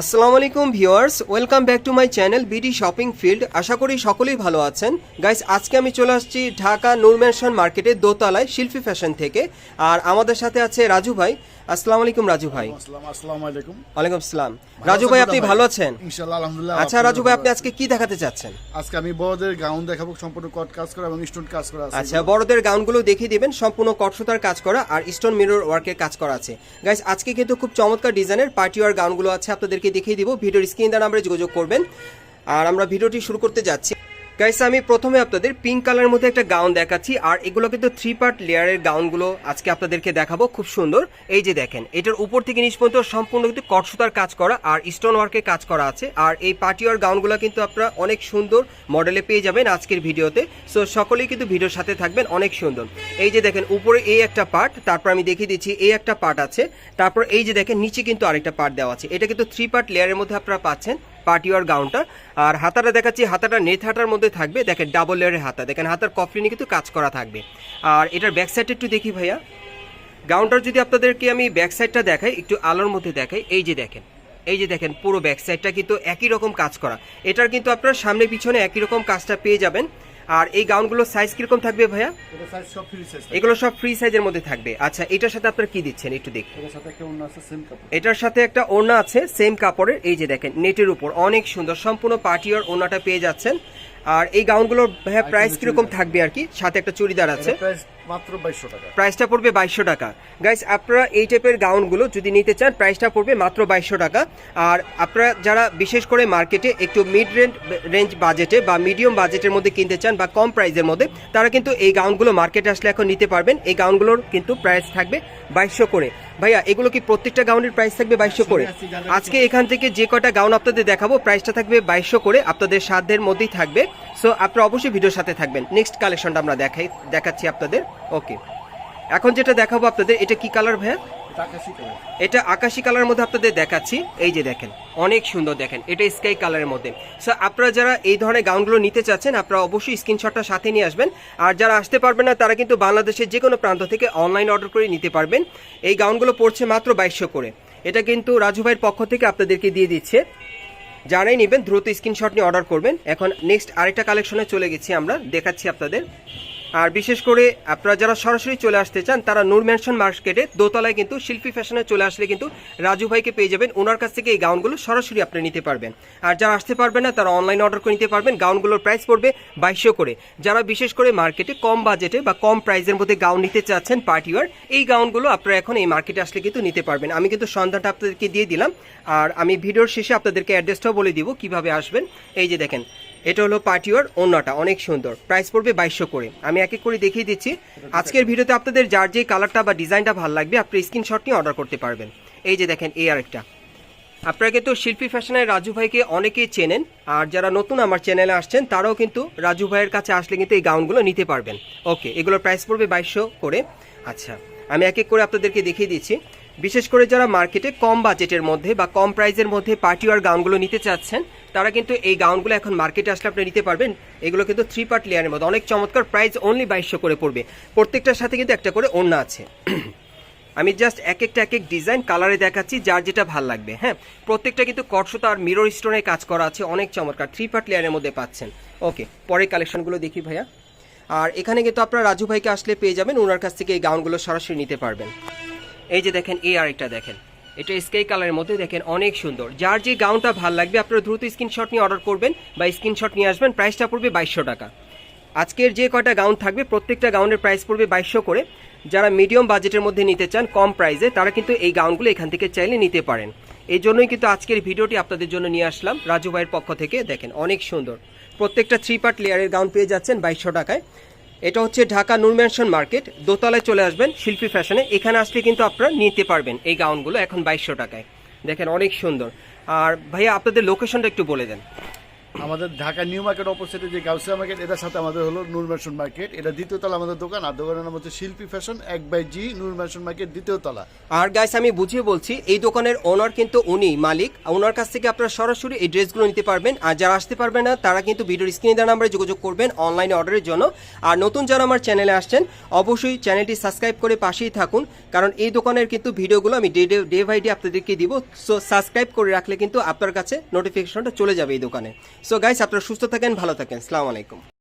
আসসালামু আলাইকুম viewers welcome back to my channel BD shopping field. আশা করি সকলেই ভালো আছেন। গাইস আজকে আমি চলে আসছি ঢাকা নূর ম্যানশন মার্কেটের দোতলায় শিল্পী ফ্যাশন থেকে। আর আমাদের সাথে আছে রাজু ভাই। আসসালামু আলাইকুম রাজু ভাই। আসসালামু আলাইকুম। ওয়ালাইকুম আসসালাম। রাজু ভাই আপনি ভালো আছেন? ইনশাআল্লাহ আলহামদুলিল্লাহ আচ্ছা রাজু ভাই আপনি আজকে কি দেখাতে চাচ্ছেন? আজকে আমি বড়দের গাউন দেখাবো সম্পূর্ণ কট কাজ করা এবং স্টোন কাজ করা আছে আচ্ছা বড়দের গাউনগুলো দেখিয়ে দিবেন সম্পূর্ণ কটসুতার কাজ করা আর স্টোন মিরর ওয়ার্কের কাজ করা আছে। গাইস আজকে কিন্তু খুব চমৎকার ডিজাইনের পার্টি ওয়ার গাউনগুলো আছে আপনাদেরকে দেখিয়ে দিব ভিডিওর স্ক্রিন দ্বারা আমরা যোগাযোগ করবেন। আর আমরা ভিডিওটি শুরু করতে যাচ্ছি। গাইস আমি প্রথমে আপনাদের পিঙ্ক কালারের মধ্যে একটা গাউন দেখাচ্ছি, আর এগুলো কিন্তু থ্রি পার্ট লেয়ারের গাউনগুলো আজকে আপনাদেরকে দেখাবো, খুব সুন্দর। এই যে দেখেন, এটার উপর থেকে নিচ পর্যন্ত সম্পূর্ণ কিন্তু কটসুতার কাজ করা আর স্টোন ওয়ার্কের কাজ করা আছে। আর এই পার্টি ওয়ার গাউনগুলো কিন্তু আপনারা অনেক সুন্দর মডেলে পেয়ে যাবেন আজকের ভিডিওতে। সো সকলেই কিন্তু ভিডিওর সাথে থাকবেন, অনেক সুন্দর। এই যে দেখেন, উপরে এই একটা পার্ট তারপর আমি দেখিয়ে দিচ্ছি, এই একটা পার্ট আছে। তারপর এই যে দেখেন, নিচে কিন্তু আরেকটা পার্ট দেওয়া আছে। এটা কিন্তু থ্রি পার্ট লেয়ারের মধ্যে আপনারা পাচ্ছেন। পার্টিওয়ার গাউনটা। আর হাতাটা দেখাচ্ছি, হাতাটা নেট হাতার মধ্যে থাকবে। দেখেন ডাবল লেয়ারের হাতা। দেখেন, হাতার কফলিনে কিন্তু কাজ করা থাকবে। আর এটার ব্যাক সাইডটা একটু দেখি ভাইয়া। গাউনটার যদি আপনাদেরকে আমি ব্যাক সাইডটা দেখাই, একটু আলোর মধ্যে দেখাই, এই যে দেখেন, এই যে দেখেন, পুরো ব্যাক সাইডটা কিন্তু একই রকম কাজ করা। এটার কিন্তু আপনার সামনে পিছনে একই রকম কাজটা পেয়ে যাবেন। আর এই গাউনগুলোর সাইজ কীরকম থাকবে ভাইয়া? এটা সাইজ সব ফ্রি সাইজ এগুলো সব ফ্রি সাইজের মধ্যে থাকবে। আচ্ছা এটার সাথে আপনারা কি দিচ্ছেন একটু দেখুন এর সাথে একটা অন্য আছে সেম কাপড়। এটার সাথে একটা ওড়না আছে সেম কাপড়ের। এই যে দেখেন নেটের উপর। অনেক সুন্দর সম্পূর্ণ পার্টিওর ওড়নাটা পেয়ে যাচ্ছেন। আর এই গাউনগুলোর ভাইয়া প্রাইস কীরকম থাকবে আর কি? সাথে একটা চুড়িদার আছে। মাত্র 2200 টাকা। প্রাইসটা পড়বে বাইশশো টাকা। গাইস আপনারা এই টাইপের গাউনগুলো যদি নিতে চান প্রাইসটা পড়বে মাত্র বাইশশো টাকা। আর আপনারা যারা বিশেষ করে মার্কেটে একটু মিড রেঞ্জ রেঞ্জ বাজেটে বা মিডিয়াম বাজেটের মধ্যে কিনতে চান বা কম প্রাইসের মধ্যে তারা কিন্তু এই গাউনগুলো মার্কেটে আসলে এখন নিতে পারবেন। এই গাউনগুলোর কিন্তু প্রাইস থাকবে বাইশশো করে। ভাইয়া এগুলো কি প্রত্যেকটা গাউনের প্রাইস থাকবে বাইশশো করে? আজকে এখান থেকে যে কটা গাউন আপনাদের দেখাবো প্রাইসটা থাকবে বাইশশো করে। আপনাদের সাধ্যের মধ্যেই থাকবে। সো আপনারা অবশ্যই ভিডিওর সাথে থাকবেন। নেক্সট কালেকশনটা আমরা দেখাই দেখাচ্ছি আপনাদের। ওকে এখন যেটা দেখাবো আপনাদের এটা কি কালার ভাইয়া? এটা আকাশি কালার মধ্যে আপনাদের দেখাচ্ছি। এই যে দেখেন অনেক সুন্দর দেখেন এটা স্কাই কালারের মধ্যে। সো আপনারা যারা এই ধরনের গাউনগুলো নিতে চাচ্ছেন আপনারা অবশ্যই স্ক্রিনশটটা সাথে নিয়ে আসবেন। আর যারা আসতে পারবেন না তারা কিন্তু বাংলাদেশের যে কোনো প্রান্ত থেকে অনলাইন অর্ডার করে নিতে পারবেন। এই গাউনগুলো পড়ছে মাত্র বাইশশো করে। এটা কিন্তু রাজু ভাইয়ের পক্ষ থেকে আপনাদেরকে দিয়ে দিচ্ছে। যারাই নেবেন দ্রুত স্ক্রিনশট নিয়ে অর্ডার করবেন। এখন নেক্সট আরেকটা কালেকশনে চলে গেছি আমরা দেখাচ্ছি আপনাদের। আর বিশেষ করে আপনারা যারা সরাসরি চলে আসতে চান, তারা নূর ম্যানশন মার্কেটে দোতলায় কিন্তু শিল্পী ফ্যাশনে চলে আসলে কিন্তু রাজু ভাইকে পেয়ে যাবেন। ওনার কাছ থেকে এই গাউনগুলো সরাসরি আপনি নিতে পারবেন। আর যারা আসতে পারবেন না, তারা অনলাইন অর্ডার করে নিতে পারবেন। গাউনগুলোর প্রাইস পড়বে বাইশশো করে। যারা বিশেষ করে মার্কেটে কম বাজেটে বা কম প্রাইসের মধ্যে গাউন নিতে চাচ্ছেন পার্টিওয়ার এই গাউনগুলো আপনারা এখন এই মার্কেটে আসলে কিন্তু নিতে পারবেন। আমি কিন্তু সন্ধানটা আপনাদেরকে দিয়ে দিলাম। আর আমি ভিডিওর শেষে আপনাদেরকে অ্যাড্রেসটাও বলে দিব কীভাবে আসবেন। এই যে দেখেন এটা হলো পার্টিওয়ার অন্যটা, অনেক সুন্দর। প্রাইস পড়বে বাইশশো করে। আমি এক এক করে দেখিয়ে দিচ্ছি। আজকের ভিডিওতে আপনাদের যার যে কালারটা বা ডিজাইনটা ভালো লাগবে, আপনি স্ক্রিনশট নিয়ে অর্ডার করতে পারবেন। এই যে দেখেন, এই আরেকটা। আপনারা কিন্তু শিল্পী ফ্যাশনের রাজু ভাইকে অনেকেই চেনেন, আর যারা নতুন আমার চ্যানেলে আসছেন, তারাও কিন্তু রাজু ভাইয়ের কাছে আসলে কিন্তু এই গাউনগুলো নিতে পারবেন। ওকে এগুলোর প্রাইস পড়বে বাইশশো করে। আচ্ছা আমি এক এক করে আপনাদেরকে দেখিয়ে দিচ্ছি। বিশেষ করে যারা মার্কেটে কম বাজেটের মধ্যে বা কম প্রাইসের মধ্যে পার্টিওয়ার গাউনগুলো নিতে চাচ্ছেন তারা কিন্তু এই গাউনগুলো এখন মার্কেটে আসলে আপনি নিতে পারবেন। এগুলো কিন্তু থ্রি পার্ট লেয়ারের মধ্যে। অনেক চমৎকার প্রাইস অনলি বাইশশো করে পড়বে। প্রত্যেকটার সাথে কিন্তু একটা করে ওড়না আছে। আমি জাস্ট এক একটা, এক এক ডিজাইন কালারে দেখাচ্ছি, যার যেটা ভালো লাগবে। হ্যাঁ প্রত্যেকটা কিন্তু কটসুতা আর মিরর স্টোনের কাজ করা আছে। অনেক চমৎকার। থ্রি পার্ট লেয়ারের মধ্যে পাচ্ছেন। ওকে পরের কালেকশনগুলো দেখি ভাইয়া। আর এখানে কিন্তু আপনার রাজু ভাইকে আসলে পেয়ে যাবেন। ওনার কাছ থেকে এই গাউনগুলো সরাসরি নিতে পারবেন। এই যে দেখেন এই আরেকটা দেখেন। এটা স্কাই কালারের মধ্যে দেখেন অনেক সুন্দর। যার যে গাউনটা ভালো লাগবে, আপনারা দ্রুত স্ক্রিনশট নিয়ে অর্ডার করবেন বা স্ক্রিনশট নিয়ে আসবেন প্রাইসটা পড়বে বাইশশো টাকা। আজকের যে কয়টা গাউন থাকবে, প্রত্যেকটা গাউনের প্রাইস পড়বে বাইশশো করে। যারা মিডিয়াম বাজেটের মধ্যে নিতে চান, কম প্রাইসে তারা কিন্তু এই গাউনগুলো এখান থেকে চাইলে নিতে পারেন। এই জন্যই কিন্তু আজকের ভিডিওটি আপনাদের জন্য নিয়ে আসলাম। রাজু ভাইয়ের পক্ষ থেকে দেখেন অনেক সুন্দর। প্রত্যেকটা থ্রি পার্ট লেয়ারের গাউন পেয়ে যাচ্ছেন বাইশশো টাকায়। এটা হচ্ছে ঢাকা নূর ম্যানশন মার্কেট। দোতলায় চলে আসবেন শিল্পী ফ্যাশনে। এখানে আসলে কিন্তু আপনারা নিতে পারবেন এই গাউনগুলো এখন বাইশশো টাকায়। দেখেন অনেক সুন্দর। আর ভাইয়া, আপনাদের লোকেশনটা একটু বলে দেন। আমাদের ঢাকা নিউ মার্কেট অপোজিটে যে গাউসিয়া মার্কেট, এটার সাথে আমাদের হলো নূর ম্যানশন মার্কেট। এটা দ্বিতীয় তলা আমাদের দোকান, আর দোকানের নাম হচ্ছে শিল্পী ফ্যাশন, এক by G, Noor mansion market, দ্বিতীয় তলা। আর গাইস আমি বুঝিয়ে বলছি, এই দোকানের ওনার কিন্তু উনি মালিক। ওনার কাছ থেকে আপনারা সরাসরি এই ড্রেসগুলো নিতে পারবেন। আর যারা আসতে পারবে না, তারা কিন্তু ভিডিওর স্ক্রিনে দেওয়া নাম্বারে যোগাযোগ করবেন অনলাইনে অর্ডারের জন্য। আর নতুন যারা আমার চ্যানেলে আসছেন, অবশ্যই চ্যানেলটি সাবস্ক্রাইব করে পাশেই থাকুন। কারণ এই দোকানের কিন্তু ভিডিওগুলো আমি ডে ডে বাই ডে আপনাদেরকে দিব। সো সাবস্ক্রাইব করে রাখলে কিন্তু আপনার কাছে নোটিফিকেশনটা চলে যাবে এই দোকানে। সো গাইস আপনারা সুস্থ থাকেন ভালো থাকেন। আসসালামু আলাইকুম।